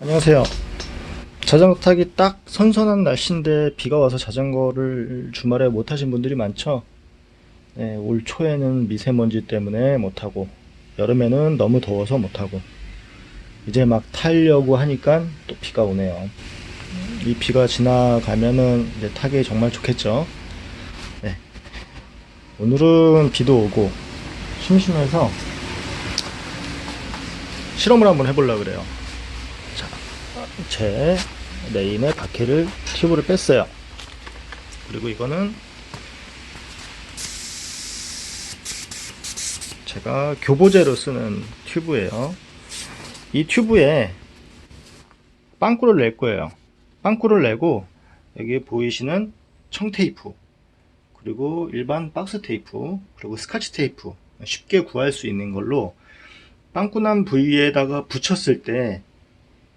안녕하세요. 자전거 타기 딱 선선한 날씨인데 비가 와서 자전거를 주말에 못 타신 분들이 많죠. 네, 올 초에는 미세먼지 때문에 못 타고 여름에는 너무 더워서 못 타고 이제 막 타려고 하니까 또 비가 오네요. 이 비가 지나가면은 이제 타기 정말 좋겠죠. 네. 오늘은 비도 오고 심심해서 실험을 한번 해보려고 그래요. 자, 제 레인의 바퀴를 튜브를 뺐어요. 그리고 이거는 제가 교보제로 쓰는 튜브예요. 이 튜브에 빵꾸를 낼 거예요. 빵꾸를 내고 여기 보이시는 청테이프 그리고 일반 박스 테이프 그리고 스카치 테이프 쉽게 구할 수 있는 걸로 빵꾸난 부위에다가 붙였을 때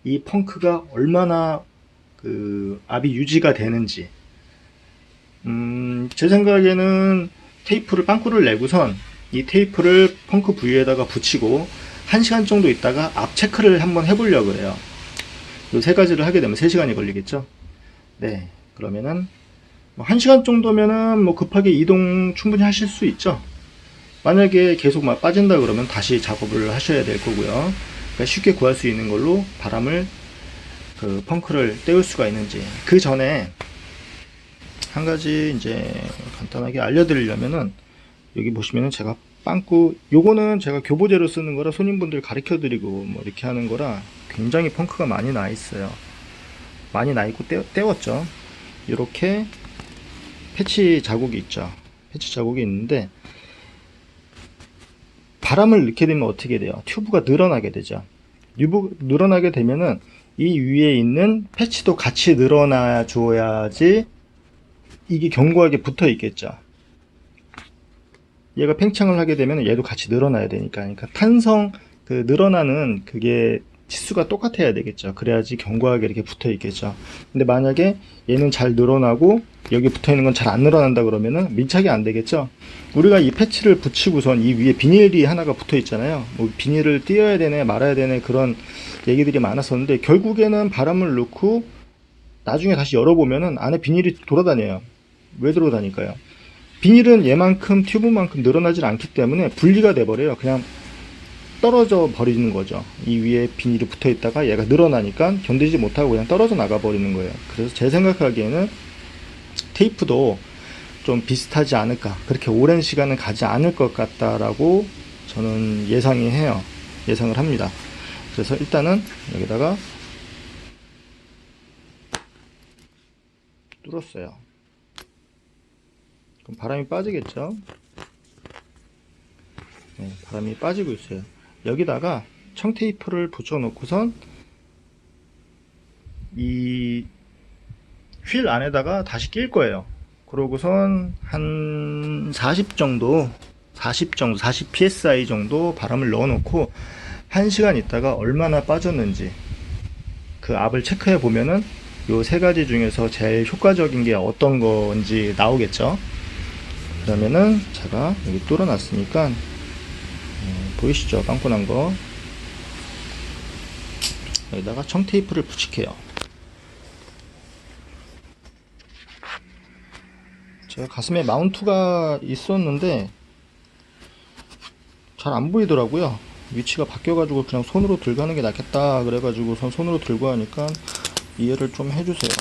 이 펑크가 얼마나 그 압이 유지가 되는지 음, 제 생각에는 테이프를 빵꾸를 내고선 이 테이프를 펑크 부위에다가 붙이고 1시간 정도 있다가 압 체크를 한번 해보려고 그래요. 이 세 가지를 하게 되면 3시간이 걸리겠죠? 네. 그러면은 뭐 1시간 정도면은 뭐 급하게 이동 충분히 하실 수 있죠. 만약에 계속 막 빠진다 그러면 다시 작업을 하셔야 될 거고요. 그러니까 쉽게 구할 수 있는 걸로 바람을 그 펑크를 떼울 수가 있는지. 그 전에 한 가지 이제 간단하게 알려드리려면은 여기 보시면은 제가 빵꾸 요거는 제가 교보제로 쓰는 거라 손님분들 가르쳐 드리고 뭐 이렇게 하는 거라 굉장히 펑크가 많이 나 있어요. 많이 나 있고 떼, 떼웠죠. 이렇게 패치 자국이 있죠. 패치 자국이 있는데 바람을 넣게 되면 어떻게 돼요? 튜브가 늘어나게 되죠 유부, 늘어나게 되면은 이 위에 있는 패치도 같이 늘어나 줘야지 이게 견고하게 붙어 있겠죠. 얘가 팽창을 하게 되면 얘도 같이 늘어나야 되니까. 그러니까 탄성 그 늘어나는 그게 치수가 똑같아야 되겠죠. 그래야지 견고하게 이렇게 붙어 있겠죠. 근데 만약에 얘는 잘 늘어나고 여기 붙어 있는 건 잘 안 늘어난다 그러면은 밀착이 안 되겠죠. 우리가 이 패치를 붙이고선 이 위에 비닐이 하나가 붙어 있잖아요. 뭐 비닐을 띄어야 되네 말아야 되네 그런 얘기들이 많았었는데 결국에는 바람을 넣고 나중에 다시 열어보면은 안에 비닐이 돌아다녀요. 왜 돌아다닐까요? 비닐은 얘만큼 튜브만큼 늘어나질 않기 때문에 분리가 돼버려요. 그냥 떨어져 버리는 거죠. 이 위에 비닐이 붙어 있다가 얘가 늘어나니까 견디지 못하고 그냥 떨어져 나가 버리는 거예요. 그래서 제 생각하기에는 테이프도 좀 비슷하지 않을까. 그렇게 오랜 시간은 가지 않을 것 같다라고 저는 예상이 해요. 예상을 합니다. 그래서 일단은 여기다가 뚫었어요. 그럼 바람이 빠지겠죠? 네, 바람이 빠지고 있어요. 여기다가 청테이프를 붙여 놓고선 이 휠 안에다가 다시 낄 거예요. 그러고선 한 40 정도, 40 정도, 40 psi 정도 바람을 넣어 놓고 1시간 있다가 얼마나 빠졌는지 그 압을 체크해 보면은 요 세 가지 중에서 제일 효과적인 게 어떤 건지 나오겠죠. 그러면은 제가 여기 뚫어 놨으니까 음, 보이시죠? 빵꾸 난 거 여기다가 청테이프를 붙일게요. 제가 가슴에 마운트가 있었는데 잘 안 보이더라고요. 위치가 바뀌어가지고 그냥 손으로 들고 하는 게 낫겠다 그래가지고 선 손으로 들고 하니까 이해를 좀 해주세요.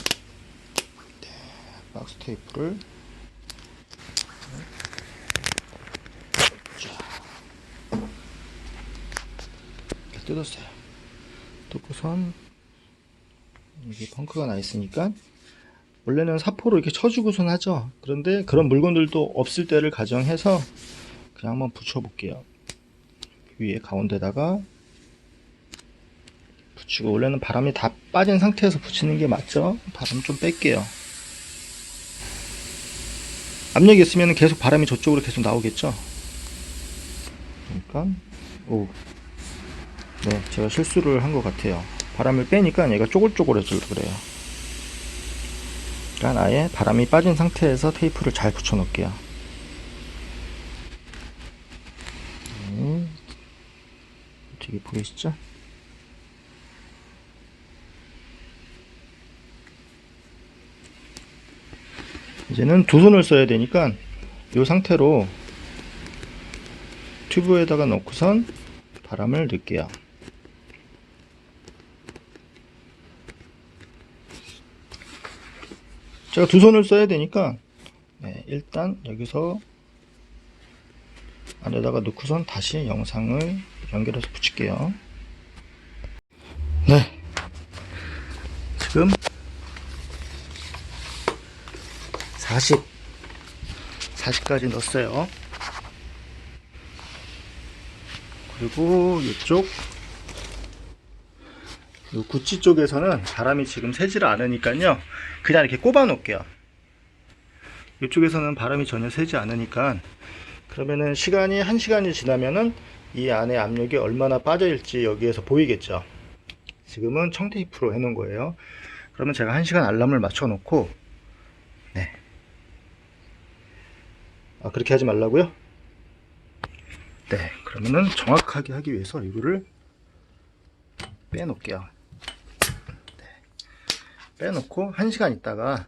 네, 박스 테이프를 이렇게 뜯었어요. 뜯고선 여기 펑크가 나 있으니까 원래는 사포로 이렇게 쳐주고선 하죠. 그런데 그런 물건들도 없을 때를 가정해서 그냥 한번 붙여 볼게요. 위에 가운데다가 붙이고 원래는 바람이 다 빠진 상태에서 붙이는 게 맞죠? 바람 좀 뺄게요. 압력이 있으면 계속 바람이 저쪽으로 계속 나오겠죠? 그러니까 오, 네, 제가 실수를 한 것 같아요. 바람을 빼니까 얘가 쪼글쪼글해져서 그래요. 그러니까 아예 바람이 빠진 상태에서 테이프를 잘 붙여 놓을게요. 네. 음, 되게 보이시죠? 이제는 두 손을 써야 되니까 이 상태로 튜브에다가 넣고선 바람을 넣을게요. 제가 두 손을 써야 되니까 네, 일단 여기서 안에다가 넣고선 다시 영상을 연결해서 붙일게요. 네. 지금 40 40까지 넣었어요. 그리고 이쪽 이 구찌 쪽에서는 바람이 지금 새지를 않으니까요. 그냥 이렇게 꼽아 놓을게요. 이쪽에서는 바람이 전혀 새지 않으니까 그러면은 시간이 한 시간이 지나면은 이 안에 압력이 얼마나 빠져있을지 여기에서 보이겠죠. 지금은 청테이프로 해 놓은 거예요. 그러면 제가 한 시간 알람을 맞춰 놓고 네. 아 그렇게 하지 말라고요? 네. 그러면은 정확하게 하기 위해서 이거를 빼놓을게요. 네. 빼놓고 한 시간 있다가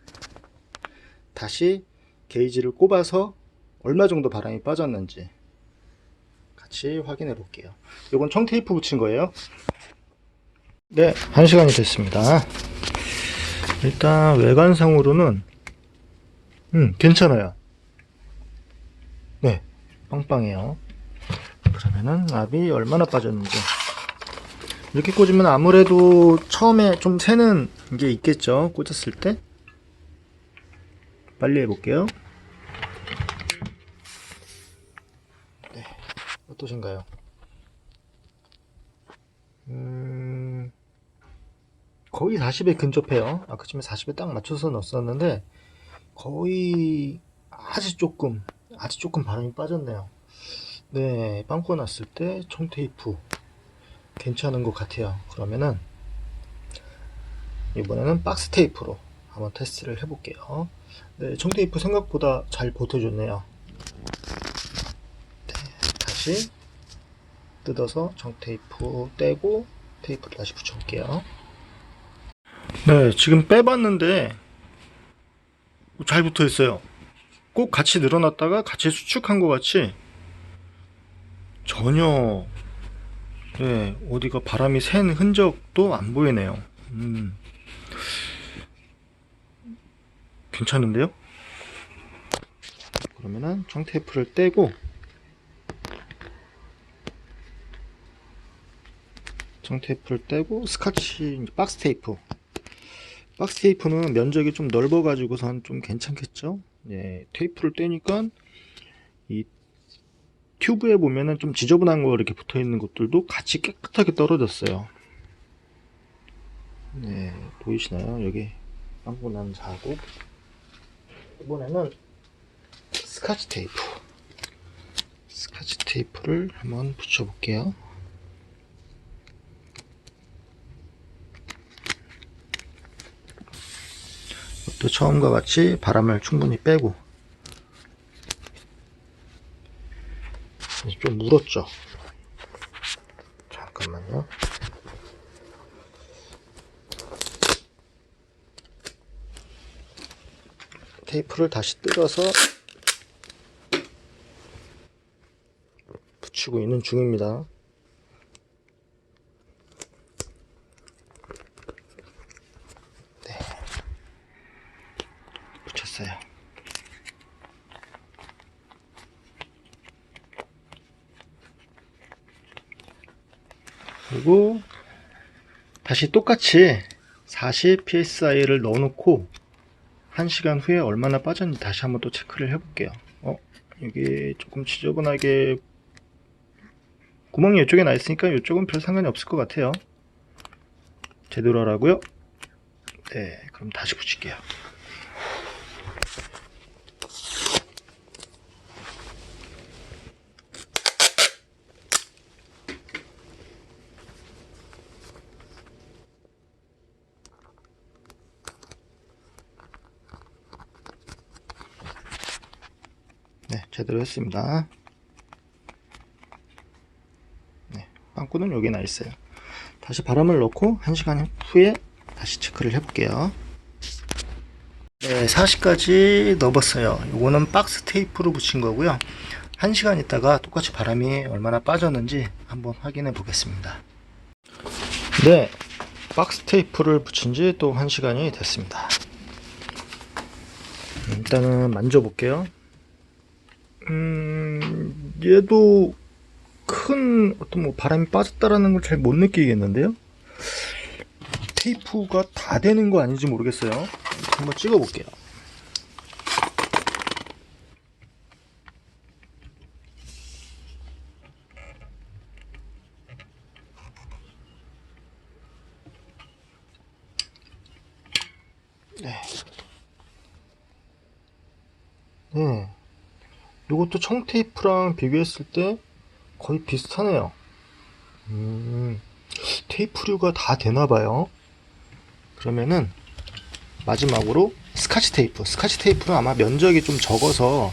다시 게이지를 꼽아서 얼마 정도 바람이 빠졌는지 같이 확인해 볼게요. 이건 청테이프 붙인 거예요. 네, 한 시간이 됐습니다. 일단 외관상으로는 음, 괜찮아요. 네, 빵빵해요. 그러면은 압이 얼마나 빠졌는지 이렇게 꽂으면 아무래도 처음에 좀 새는 게 있겠죠. 꽂았을 때 빨리 해볼게요. 네, 어떠신가요? 음, 거의 40에 근접해요. 아까 전에 40에 딱 맞춰서 넣었었는데 거의 아주 조금, 아주 조금 바람이 빠졌네요. 네, 빵꾸 났을 때 청테이프 괜찮은 것 같아요. 그러면은 이번에는 박스 테이프로 한번 테스트를 해볼게요. 네, 청테이프 생각보다 잘 버텨줬네요. 네, 다시 뜯어서 정테이프 떼고 테이프를 다시 붙여볼게요. 네, 지금 빼봤는데 잘 붙어 있어요. 꼭 같이 늘어났다가 같이 수축한 것 같이 전혀 네, 어디가 바람이 샌 흔적도 안 보이네요. 음, 괜찮은데요? 그러면은 정테이프를 떼고 정테이프를 떼고 스카치 박스 테이프 박스 테이프는 면적이 좀 넓어 가지고선 좀 괜찮겠죠 예, 테이프를 떼니까 이 튜브에 보면은 좀 지저분한 거 이렇게 붙어 있는 것들도 같이 깨끗하게 떨어졌어요. 네 보이시나요? 여기 빵꾸 난 자국. 이번에는 스카치 테이프. 스카치 테이프를 한번 붙여 볼게요. 또 처음과 같이 바람을 충분히 빼고 좀 물었죠. 잠깐만요. 테이프를 다시 뜯어서 붙이고 있는 중입니다. 네. 붙였어요 그리고 다시 똑같이 40 psi를 넣어놓고 1시간 후에 얼마나 빠졌는지 다시 한번 또 체크를 해볼게요. 어, 이게 조금 지저분하게 구멍이 이쪽에 나 있으니까 이쪽은 별 상관이 없을 것 같아요. 제대로 하라고요? 네, 그럼 다시 붙일게요. 제대로 했습니다. 네, 빵꾸는 여기 나 있어요. 다시 바람을 넣고 1시간 후에 다시 체크를 해볼게요. 네, 40까지 넣어봤어요. 이거는 박스 테이프로 붙인 거고요. 1시간 있다가 똑같이 바람이 얼마나 빠졌는지 한번 확인해 보겠습니다. 네, 박스 테이프를 붙인 지 또 1시간이 됐습니다. 음, 일단은 만져볼게요. 음, 얘도 큰 어떤 뭐 바람이 빠졌다라는 걸 잘 못 느끼겠는데요. 테이프가 다 되는 거 아닌지 모르겠어요. 한번 찍어볼게요. 네. 네. 이것도 청테이프랑 비교했을 때 거의 비슷하네요. 음, 테이프류가 다 되나봐요. 그러면은 마지막으로 스카치 테이프. 스카치 테이프는 아마 면적이 좀 적어서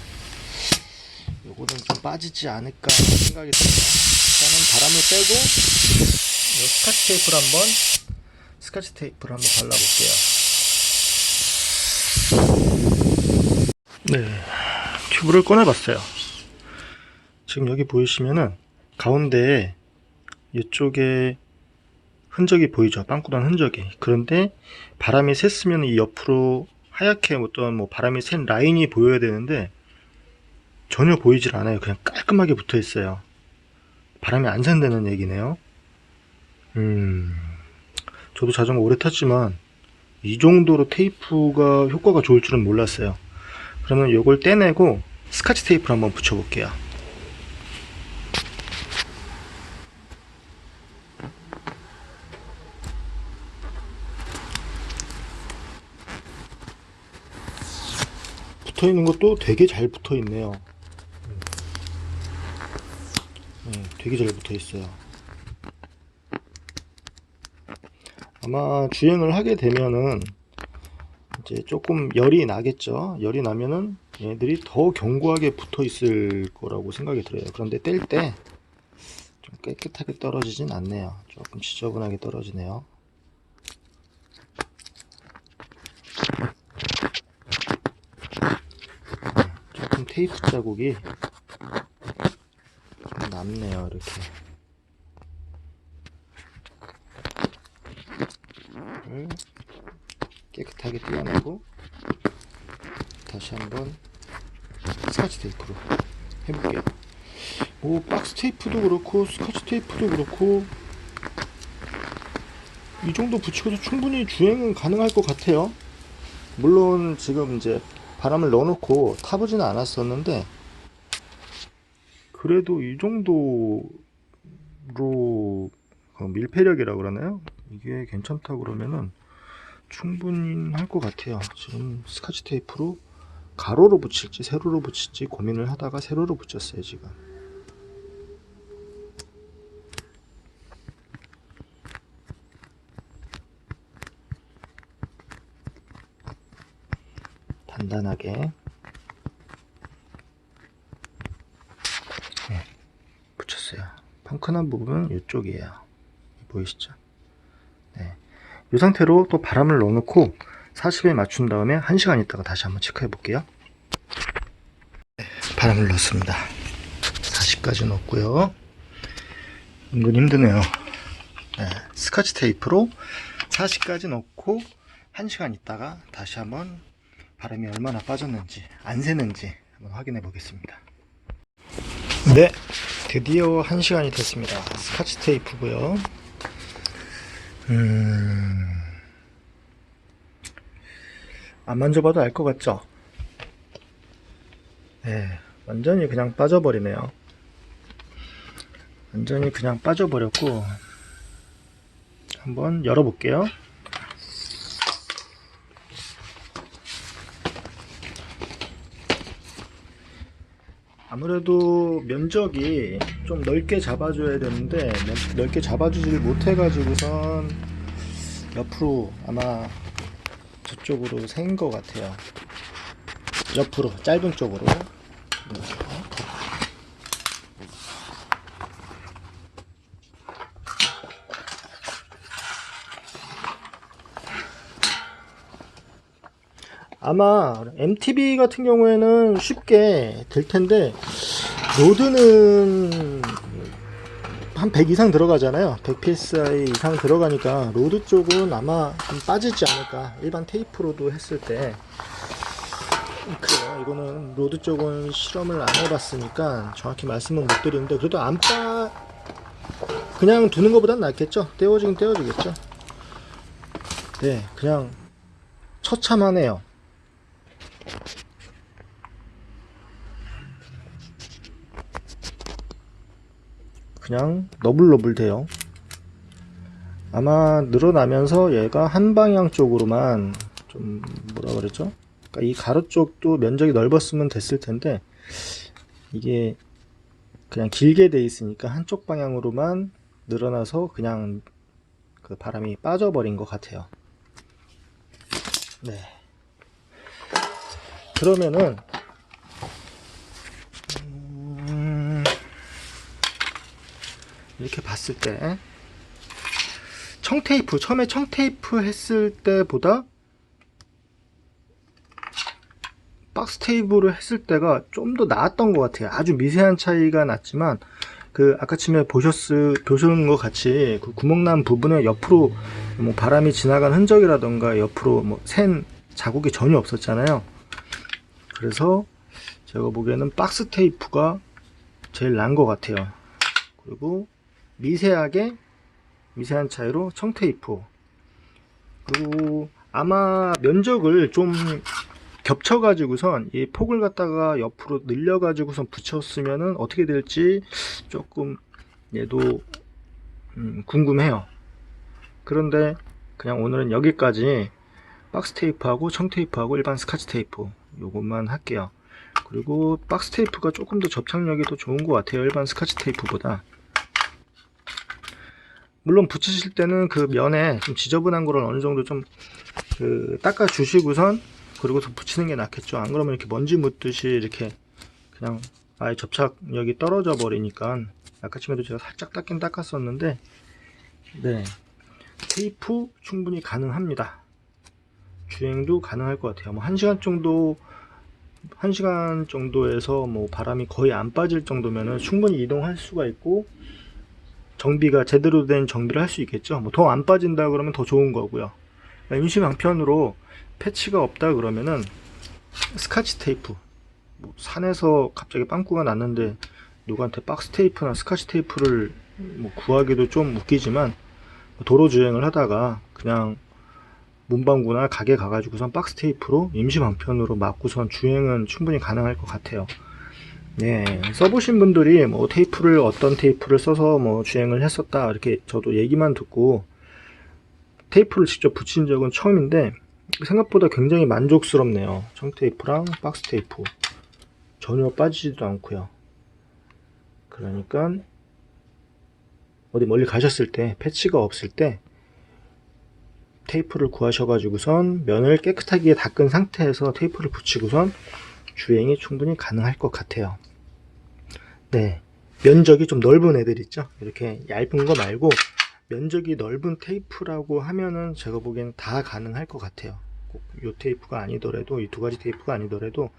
요거는 좀 빠지지 않을까 생각이 듭니다. 일단은 바람을 빼고 요 스카치 테이프를 한번 스카치 테이프를 한번 발라볼게요. 네, 튜브를 꺼내봤어요. 지금 여기 보이시면은 가운데에 이쪽에 흔적이 보이죠. 빵꾸난 흔적이. 그런데 바람이 샜으면 이 옆으로 하얗게 어떤 뭐 바람이 샌 라인이 보여야 되는데 전혀 보이질 않아요. 그냥 깔끔하게 붙어 있어요. 바람이 안 샌다는 얘기네요. 음, 저도 자전거 오래 탔지만 이 정도로 테이프가 효과가 좋을 줄은 몰랐어요. 그러면 이걸 떼내고 스카치 테이프를 한번 붙여볼게요. 붙어 있는 것도 되게 잘 붙어 있네요. 네, 되게 잘 붙어 있어요. 아마 주행을 하게 되면은 이제 조금 열이 나겠죠. 열이 나면은 얘들이 더 견고하게 붙어 있을 거라고 생각이 들어요. 그런데 뗄 때 좀 깨끗하게 떨어지진 않네요. 조금 지저분하게 떨어지네요. 조금 테이프 자국이 좀 남네요. 이렇게. 이거를 깨끗하게 떼어내고 다시 한번 스카치 테이프로 해볼게요. 뭐 박스 테이프도 그렇고 스카치 테이프도 그렇고 이 정도 붙이고도 충분히 주행은 가능할 것 같아요. 물론 지금 이제 바람을 넣어놓고 타보지는 않았었는데 그래도 이 정도로 그 밀폐력이라 그러나요? 이게 괜찮다 그러면은 충분히 할 것 같아요. 지금 스카치 테이프로 가로로 붙일지 세로로 붙일지 고민을 하다가 세로로 붙였어요 지금. 단단하게 네, 붙였어요. 펑크난 부분은 이쪽이에요. 보이시죠? 네. 이 상태로 또 바람을 넣어놓고 40에 맞춘 다음에 1시간 있다가 다시 한번 체크해 볼게요. 네, 바람을 넣었습니다. 40까지 넣었고요. 은근 힘드네요. 네, 스카치 테이프로 40까지 넣고 1시간 있다가 다시 한번 바람이 얼마나 빠졌는지 안 새는지 한번 확인해 보겠습니다. 네, 드디어 1시간이 됐습니다. 스카치 테이프고요. 음... 안 만져봐도 알 것 같죠? 네, 완전히 그냥 빠져버리네요. 완전히 그냥 빠져버렸고, 한번 열어볼게요. 아무래도 면적이 좀 넓게 잡아줘야 되는데 면- 넓게 잡아주질 못해가지고선 옆으로 아마 저 쪽으로 샌것 같아요. 옆으로 짧은 쪽으로. 아마 MTB 같은 경우에는 쉽게 될 텐데 로드는 한 100 이상 들어가잖아요. 100 psi 이상 들어가니까 로드 쪽은 아마 좀 빠지지 않을까. 일반 테이프로도 했을 때 그래요. 이거는 로드 쪽은 실험을 안 해봤으니까 정확히 말씀은 못 드리는데 그래도 안 빠 그냥 두는 것보단 낫겠죠. 떼어지긴 떼어지겠죠. 네, 그냥 처참하네요. 그냥 너블너블 돼요. 아마 늘어나면서 얘가 한 방향 쪽으로만 좀 뭐라 그랬죠? 그러니까 이 가로 쪽도 면적이 넓었으면 됐을 텐데 이게 그냥 길게 돼 있으니까 한쪽 방향으로만 늘어나서 그냥 그 바람이 빠져버린 것 같아요. 네. 그러면은 음, 이렇게 봤을 때 청테이프 처음에 청테이프 했을 때보다 박스 테이블을 했을 때가 좀 더 나았던 것 같아요. 아주 미세한 차이가 났지만 그 아까 침에 보셨을 보시는 것 같이 그 구멍난 부분에 옆으로 뭐 바람이 지나간 흔적이라던가 옆으로 뭐샌 자국이 전혀 없었잖아요. 그래서 제가 보기에는 박스 테이프가 제일 나은 것 같아요. 그리고 미세하게 미세한 차이로 청테이프 그리고 아마 면적을 좀 겹쳐 가지고선 이 폭을 갖다가 옆으로 늘려 가지고선 붙였으면은 어떻게 될지 조금 얘도 음, 궁금해요. 그런데 그냥 오늘은 여기까지 박스 테이프하고 청 테이프하고 일반 스카치 테이프 요것만 할게요. 그리고 박스 테이프가 조금 더 접착력이 더 좋은 것 같아요. 일반 스카치 테이프보다. 물론 붙이실 때는 그 면에 좀 지저분한 거를 어느 정도 좀 그 닦아 주시고선 그리고서 붙이는 게 낫겠죠. 안 그러면 이렇게 먼지 묻듯이 이렇게 그냥 아예 접착력이 떨어져 버리니까 아까쯤에도 제가 살짝 닦긴 닦았었는데 네 테이프 충분히 가능합니다. 주행도 가능할 것 같아요. 뭐 1시간 정도 1시간 정도에서 뭐 바람이 거의 안 빠질 정도면은 충분히 이동할 수가 있고 정비가 제대로 된 정비를 할 수 있겠죠. 뭐 더 안 빠진다 그러면 더 좋은 거고요. 임시 방편으로 패치가 없다 그러면은 스카치 테이프 뭐 산에서 갑자기 빵꾸가 났는데 누구한테 박스 테이프나 스카치 테이프를 뭐 구하기도 좀 웃기지만 도로 주행을 하다가 그냥 문방구나 가게 가가지고선 박스 테이프로 임시 방편으로 막고선 주행은 충분히 가능할 것 같아요. 네, 써보신 분들이 뭐 테이프를 어떤 테이프를 써서 뭐 주행을 했었다 이렇게 저도 얘기만 듣고 테이프를 직접 붙인 적은 처음인데 생각보다 굉장히 만족스럽네요. 청테이프랑 박스 테이프 전혀 빠지지도 않고요. 그러니까 어디 멀리 가셨을 때 패치가 없을 때 테이프를 구하셔가지고선 면을 깨끗하게 닦은 상태에서 테이프를 붙이고선 주행이 충분히 가능할 것 같아요. 네. 면적이 좀 넓은 애들 있죠? 이렇게 얇은 거 말고 면적이 넓은 테이프라고 하면은 제가 보기에는 다 가능할 것 같아요. 꼭이 테이프가 아니더라도 이 두 가지 테이프가 아니더라도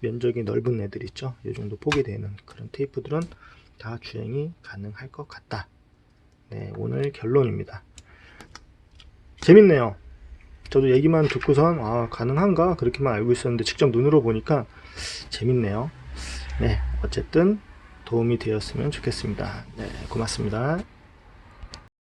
면적이 넓은 애들 있죠? 이 정도 폭이 되는 그런 테이프들은 다 주행이 가능할 것 같다. 네, 오늘 결론입니다. 재밌네요. 저도 얘기만 듣고선 아 가능한가 그렇게만 알고 있었는데 직접 눈으로 보니까 재밌네요. 네, 어쨌든 도움이 되었으면 좋겠습니다. 네, 고맙습니다.